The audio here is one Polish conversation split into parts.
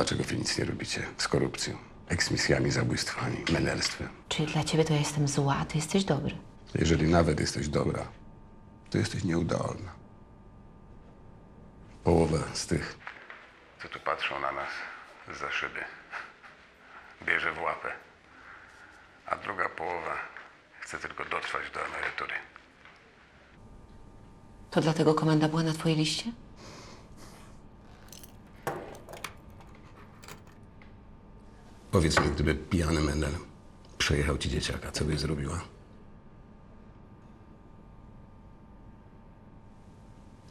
dlaczego wy nic nie robicie z korupcją, eksmisjami, zabójstwami, menelstwem? Czyli dla ciebie to ja jestem zła, a ty jesteś dobry. Jeżeli nawet jesteś dobra, to jesteś nieudolna. Połowę z tych, co tu patrzą na nas za szyby, bierze w łapę, a druga połowa chce tylko dotrwać do emerytury. To dlatego komenda była na twojej liście? Powiedz mi, gdyby pijany Menel przejechał ci dzieciaka, co byś zrobiła?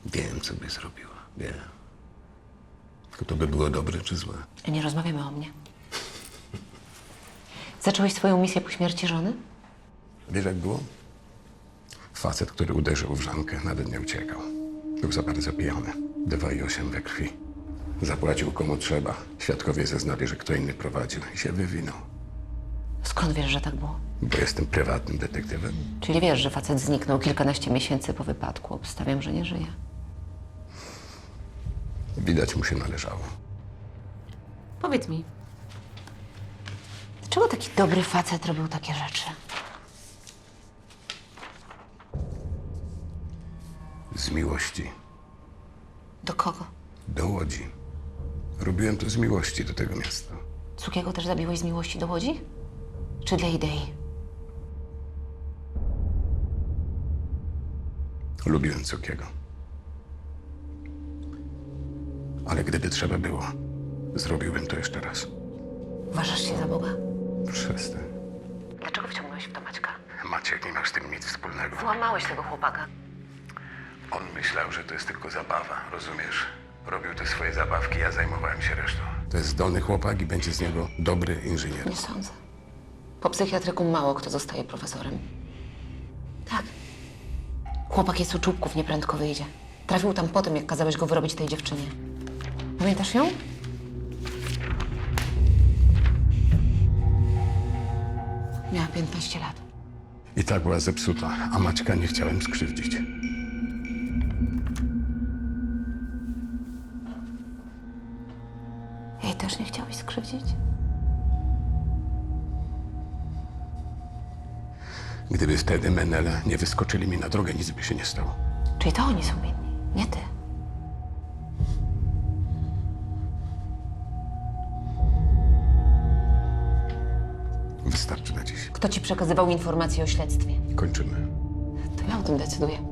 Wiem, co byś zrobiła. Wiem. Tylko to by było dobre czy złe? Nie rozmawiamy o mnie. Zacząłeś swoją misję po śmierci żony? Wiesz, jak było? Facet, który uderzył w żonkę, nawet nie uciekał. Był za bardzo pijany. 2,8 we krwi. Zapłacił komu trzeba. Świadkowie zeznali, że kto inny prowadził i się wywinął. Skąd wiesz, że tak było? Bo jestem prywatnym detektywem. Czyli wiesz, że facet zniknął kilkanaście miesięcy po wypadku. Obstawiam, że nie żyje. Widać mu się należało. Powiedz mi. Dlaczego taki dobry facet robił takie rzeczy? Z miłości Do kogo? do Łodzi. Robiłem to z miłości do tego miasta. Cukiego też zabiłeś z miłości do Łodzi? Czy dla idei? Lubiłem Cukiego. Ale gdyby trzeba było, zrobiłbym to jeszcze raz. Uważasz się za Boga? Przestań. Dlaczego wciągnąłeś w to Maćka? Maciek, nie masz z tym nic wspólnego. Złamałeś tego chłopaka. On myślał, że to jest tylko zabawa, rozumiesz? Robił te swoje zabawki, ja zajmowałem się resztą. To jest zdolny chłopak i będzie z niego dobry inżynier. Nie sądzę. Po psychiatryku mało kto zostaje profesorem. Tak. Chłopak jest u czubków, nieprędko wyjdzie. Trafił tam po tym, jak kazałeś go wyrobić tej dziewczynie. Pamiętasz ją? Miała 15 lat. I tak była zepsuta, a Maćka nie chciałem skrzywdzić. Też nie chciałeś skrzywdzić? Gdyby wtedy Menele nie wyskoczyli mi na drogę, nic by się nie stało. Czyli to oni są winni, nie ty. Wystarczy na dziś. Kto ci przekazywał informacje o śledztwie? Kończymy. To ja o tym decyduję.